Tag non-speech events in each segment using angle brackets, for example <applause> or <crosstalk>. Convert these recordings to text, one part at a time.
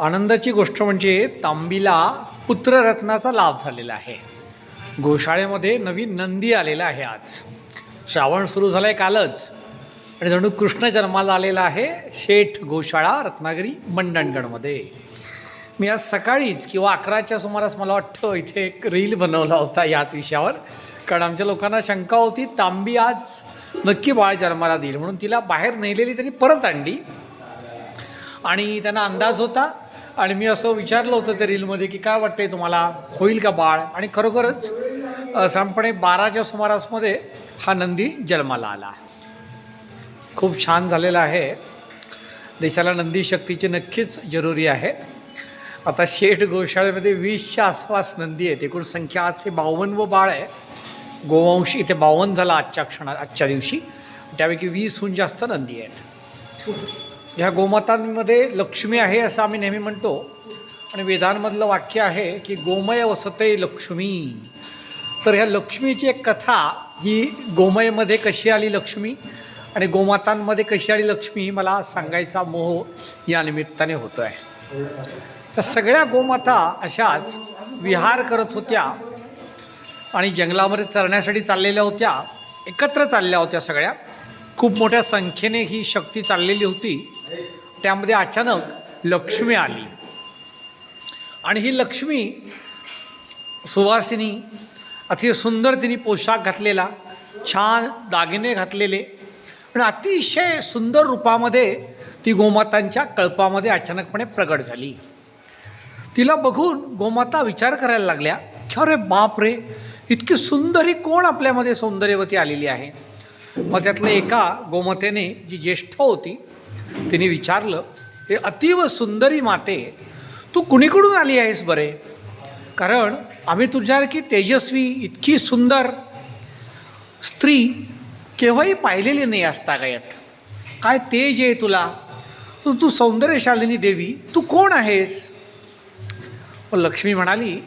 आनंदाची गोष्ट म्हणजे तांबीला पुत्ररत्नाचा लाभ झालेला आहे. गोशाळेमध्ये नवीन नंदी आलेला आहे आज. श्रावण सुरू झाला आहे कालच. आणि जणू कृष्ण जन्माला आलेला आहे शेठ गोशाळा रत्नागिरी मंडणगडमध्ये. मी आज सकाळीच किंवा अकराच्या सुमारास मला वाटतं इथे एक रील बनवला होता याच विषयावर. कारण आमच्या लोकांना शंका होती तांबी आज नक्की बाळ जन्माला देईल म्हणून तिला बाहेर नेलेली त्यांनी परत आणली. आणि त्यांना अंदाज होता आणि मी असं विचारलं होतं त्या रीलमध्ये की काय वाटतंय तुम्हाला? होईल का बाळ? आणि खरोखरच साधारणपणे बाराच्या सुमारासमध्ये हा नंदी जन्माला आला. खूप छान झालेला आहे. देशाला नंदी शक्तीची नक्कीच जरुरी आहे. आता शेठ गोशाळेमध्ये वीसच्या आसपास नंदी आहेत एकूण संख्या आजचे बावन्न व बाळ आहे. गोवंश इथे बावन्न झाला आजच्या क्षणा आजच्या दिवशी. त्यापैकी वीसहून जास्त नंदी आहेत. ह्या गोमातांमध्ये लक्ष्मी आहे असं आम्ही नेहमी म्हणतो. आणि वेदांमधलं वाक्य आहे की गोमय वसते लक्ष्मी. तर ह्या लक्ष्मीची एक कथा ही गोमयमध्ये कशी आली लक्ष्मी? आणि गोमातांमध्ये कशी आली लक्ष्मी? ही मला सांगायचा मोह या निमित्ताने होतो आहे तर सगळ्या गोमाता अशाच विहार करत होत्या. आणि जंगलामध्ये चरण्यासाठी चाललेल्या होत्या. एकत्र चालल्या होत्या सगळ्या. खूप मोठ्या संख्येने ही शक्ती चाललेली होती. त्यामध्ये अचानक लक्ष्मी आली. आणि ही लक्ष्मी सुवासिनी अतिशय सुंदर तिने पोशाख घातलेला छान दागिने घातलेले आणि अतिशय सुंदर रूपामध्ये ती गोमातांच्या कळपामध्ये अचानकपणे प्रगट झाली. तिला बघून गोमाता विचार करायला लागल्या की अरे बाप रे इतकी सुंदर ही कोण आपल्यामध्ये सौंदर्यवती आलेली आहे? मग त्यातल्या एका गोमतेने जी ज्येष्ठ होती तिने विचारलं हे अतीव सुंदरी माते तू कुणीकडून आली आहेस बरे? कारण आम्ही तुझ्यासारखी तेजस्वी इतकी सुंदर स्त्री केव्हाही पाहिलेली नाही असता गायत काय तेज आहे तुला? तू तू सौंदर्यशालिनी देवी तू कोण आहेस? लक्ष्मी म्हणाली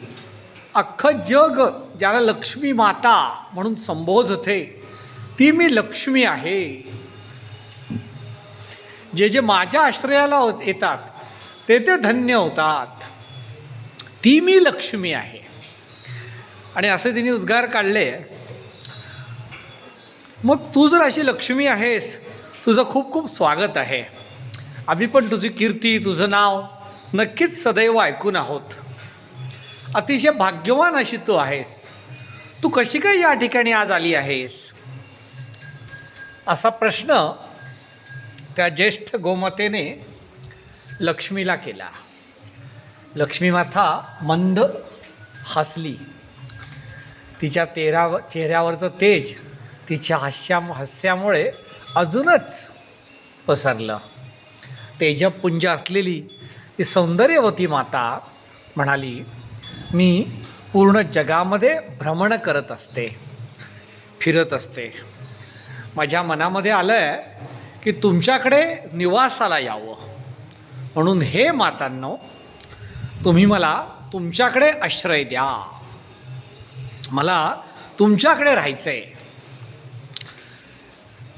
अख्खं जग ज्याला लक्ष्मी माता म्हणून संबोधते ती मी लक्ष्मी आहे. जे जे माझ्या आश्रयाला हो-, येतात ते ते धन्य होतात. ती मी लक्ष्मी आहे. आणि असे तिने उद्गार काढले. मग तू जर अशी लक्ष्मी आहेस तुझं खूप खूप स्वागत आहे. आम्ही पण तुझी कीर्ती तुझं नाव नक्कीच सदैव ऐकून आहोत. अतिशय भाग्यवान अशी तू आहेस. तू कशी काय या ठिकाणी आज आली आहेस? असा प्रश्न त्या ज्येष्ठ गोमतेने लक्ष्मीला केला. लक्ष्मीमाथा मंद हसली. तिच्या तेरा चेहऱ्यावरचं तेज तिच्या हास्या हास्यामुळे अजूनच पसरलं. तेजपुंज असलेली ती सौंदर्यवती माता म्हणाली मी पूर्ण जगामध्ये भ्रमण करत असते फिरत असते. माझ्या मनामध्ये आलं आहे की तुमच्याकडे निवासाला यावं. म्हणून हे मातांनो तुम्ही मला तुमच्याकडे आश्रय द्या. मला तुमच्याकडे राहायचं आहे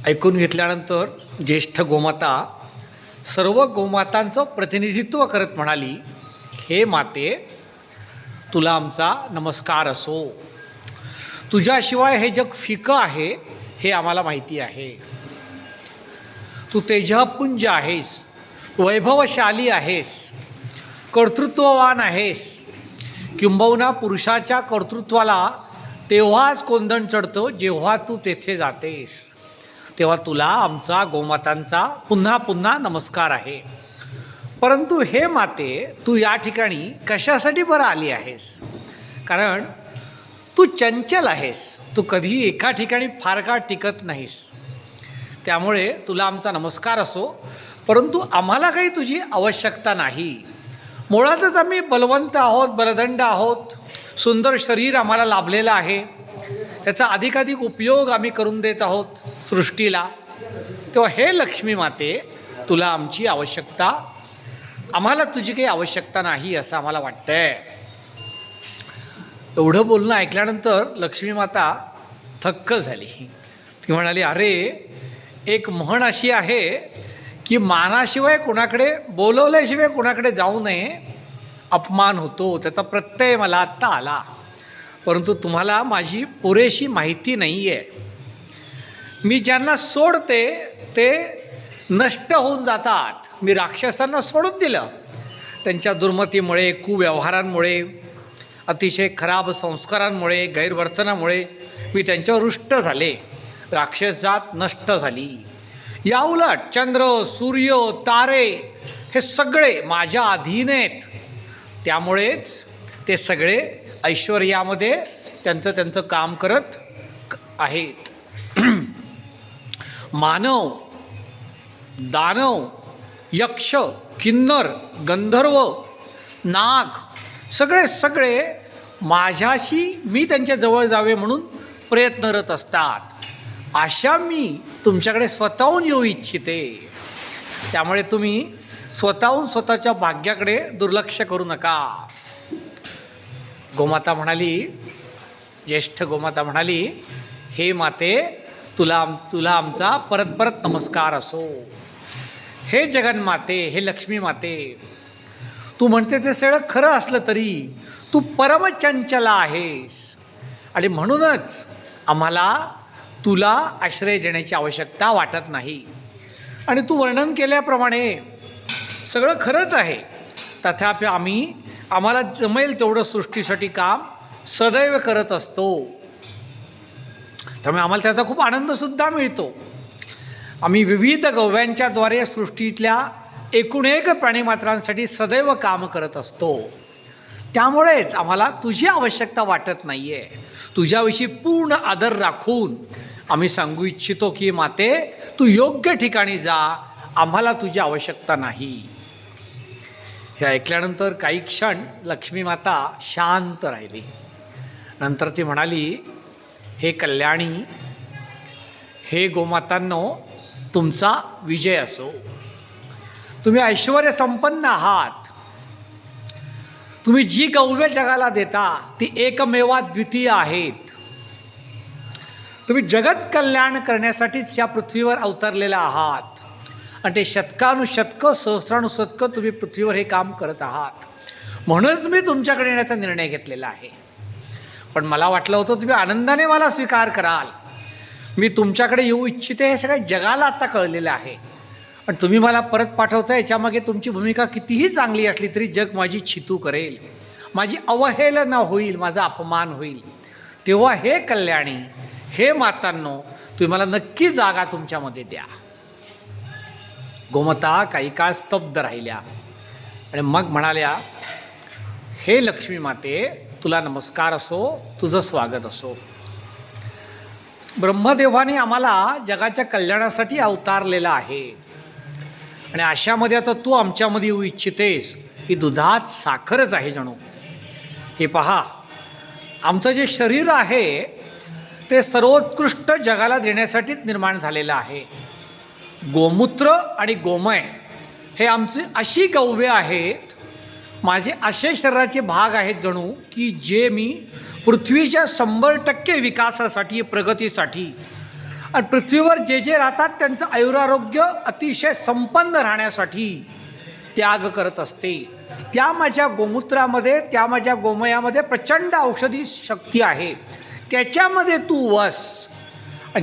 ऐकून घेतल्यानंतर ज्येष्ठ गोमाता सर्व गोमातांचं प्रतिनिधित्व करत म्हणाली हे माते तुला आमचा नमस्कार असो. तुझ्याशिवाय हे जग फिकं आहे. हे आम्हाला माहिती आहे. तू तेजपुंज आहेस वैभवशाली आहेस कर्तृत्ववान आहेस किंबहुना पुरुषाच्या कर्तृत्वाला तेव्हाच कोंदण चढतो जेव्हा तू तेथे जातेस. तेव्हा तुला आमचा गोमातांचा पुन्हा पुन्हा नमस्कार आहे. परंतु हे माते तू या ठिकाणी कशासाठी बरं आली आहेस? कारण तू चंचल आहेस. तू कधीही एका ठिकाणी फार काळ टिकत नाहीस. त्यामुळे तुला आमचा नमस्कार असो परंतु आम्हाला काही तुझी आवश्यकता नाही. मुळातच आम्ही बलवंत आहोत बलदंड आहोत सुंदर शरीर आम्हाला लाभलेलं आहे. त्याचा अधिकाधिक उपयोग आम्ही करून देत आहोत सृष्टीला. तेव्हा हे लक्ष्मी माते तुला आमची आवश्यकता. आम्हाला तुझी काही आवश्यकता नाही असं आम्हाला वाटतंय. एवढं बोलणं ऐकल्यानंतर लक्ष्मी माता थक्क झाली. ती म्हणाली अरे एक म्हण अशी आहे की मानाशिवाय कोणाकडे बोलवल्याशिवाय कोणाकडे जाऊ नये अपमान होतो त्याचा प्रत्यय मला आत्ता आला. परंतु तुम्हाला माझी पुरेशी माहिती नाही आहे मी ज्यांना सोडते ते नष्ट होऊन जातात. मी राक्षसांना सोडून दिलं. त्यांच्या दुर्मतीमुळे कुव्यवहारांमुळे अतिशय खराब संस्कारांमुळे गैरवर्तनामुळे मी त्यांच्यावर रुष्ट झाले. राक्षस जात नष्ट झाली. या उलट चंद्र सूर्य तारे हे सगळे माझ्या अधीन आहेत. त्यामुळेच ते सगळे ऐश्वर्यामध्ये त्यांचं त्यांचं काम करत आहेत. <clears throat> मानव दानव यक्ष किन्नर गंधर्व नाग सगळे सगळे माझ्याशी मी त्यांच्या जवळ जावे म्हणून प्रयत्नरत असतात. अशा मी तुमच्याकडे स्वतःहून येऊ इच्छिते. त्यामुळे तुम्ही स्वतःहून स्वतःच्या भाग्याकडे दुर्लक्ष करू नका. गोमाता म्हणाली ज्येष्ठ गोमाता म्हणाली हे माते तुला तुला आमचा परत परत नमस्कार असो. हे जगन्माते हे लक्ष्मी माते तू म्हणते ते सगळं खरं असलं तरी तू परमचंचला आहेस. आणि म्हणूनच आम्हाला तुला आश्रय देण्याची आवश्यकता वाटत नाही. आणि तू वर्णन केल्याप्रमाणे सगळं खरंच आहे. तथापि आम्ही आम्हाला जमेल तेवढं सृष्टीसाठी काम सदैव करत असतो. त्यामुळे आम्हाला त्याचा खूप आनंदसुद्धा मिळतो. आम्ही विविध गव्यांच्याद्वारे सृष्टीतल्या एकूण एक प्राणीमात्रांसाठी सदैव काम करत असतो. त्यामुळेच आम्हाला तुझी आवश्यकता वाटत नाही आहे तुझ्याविषयी पूर्ण आदर राखून आम्ही सांगू इच्छितो की माते तू योग्य ठिकाणी जा. आम्हाला तुझी आवश्यकता नाही. हे ऐकल्यानंतर काही क्षण लक्ष्मी माता शांत राहिली. नंतर ती म्हणाली हे कल्याणी हे गोमातांनो तुमचा विजय असो. तुम्ही ऐश्वर संपन्न आहात. तुम्ही जी गौव्य जगाला देता ती एकमेवा द्वितीय आहेत. तुम्ही जगत कल्याण करण्यासाठीच या पृथ्वीवर अवतरलेला आहात. आणि ते शतकानुशतकं सहस्रानुशतकं तुम्ही पृथ्वीवर हे काम करत आहात. म्हणूनच मी तुमच्याकडे येण्याचा निर्णय घेतलेला आहे. पण मला वाटलं होतं तुम्ही आनंदाने मला स्वीकार कराल. मी तुमच्याकडे येऊ इच्छिते हे सगळ्या जगाला आता कळलेलं आहे. पण तुम्ही मला परत पाठवता याच्यामागे तुमची भूमिका कितीही चांगली असली तरी जग माझी छितू करेल. माझी अवहेलना होईल माझा अपमान होईल. तेव्हा हे कल्याणी हे मातांनो तुम्ही मला नक्की जागा तुमच्यामध्ये द्या. गोमता काही काळ स्तब्ध राहिल्या. आणि मग म्हणाल्या हे लक्ष्मी माते तुला नमस्कार असो तुझं स्वागत असो. ब्रह्मदेवाने आम्हाला जगाच्या कल्याणासाठी अवतारलेला आहे. आणि अशामध्ये आता तू आमच्यामध्ये येऊ इच्छितेस ही दुधात साखरच आहे जणू. हे पहा आमचं जे शरीर आहे ते सर्वोत्कृष्ट जगाला देण्यासाठीच निर्माण झालेलं आहे. गोमूत्र आणि गोमय हे आमचे अशी गव्य आहेत माझे असे शरीराचे भाग आहेत जणू की जे मी पृथ्वीच्या शंभर टक्के विकासासाठी प्रगतीसाठी आणि पृथ्वीवर जे जे राहतात त्यांचं आयुरारोग्य अतिशय संपन्न राहण्यासाठी त्याग करत असते. त्या माझ्या गोमूत्रामध्ये त्या माझ्या गोमयामध्ये प्रचंड औषधी शक्ती आहे. त्याच्यामध्ये तू वस.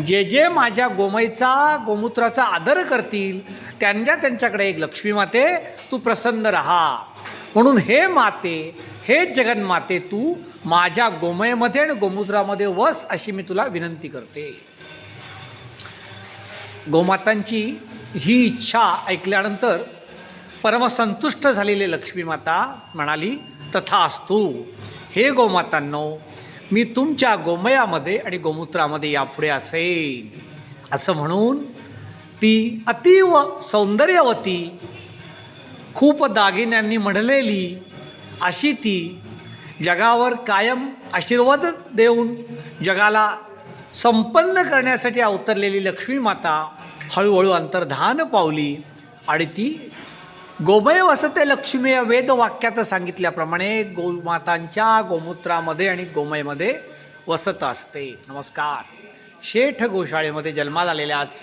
जे जे माझ्या गोमयचा गोमूत्राचा आदर करतील त्यांच्या त्यांच्याकडे एक लक्ष्मी माते तू प्रसन्न राहा. म्हणून हे माते हे जगन्माते तू माझ्या गोमयमध्ये आणि गोमूत्रामध्ये वस अशी मी तुला विनंती करते. गोमातांची ही इच्छा ऐकल्यानंतर परमसंतुष्ट झालेले लक्ष्मीमाता म्हणाली तथा असतो हे गोमातांनो मी तुमच्या गोमयामध्ये आणि गोमूत्रामध्ये यापुढे असेन. असं म्हणून ती अतीव सौंदर्यवती खूप दागिन्यांनी म्हणलेली अशी ती जगावर कायम आशीर्वाद देऊन जगाला संपन्न करण्यासाठी अवतरलेली लक्ष्मी माता हळूहळू अंतर्धान पावली आणि ती गोमय वसते लक्ष्मी या वेदवाक्यात सांगितल्याप्रमाणे गोमातांच्या गोमूत्रामध्ये आणि गोमयमध्ये वसत असते. नमस्कार. शेठ गोशाळेमध्ये जन्माला आलेल्याच आज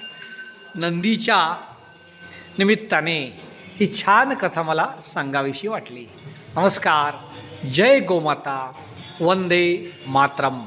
नंदीच्या निमित्ताने ही छान कथा मला सांगावीशी वाटली. नमस्कार. जय गोमाता. वंदे मातरम.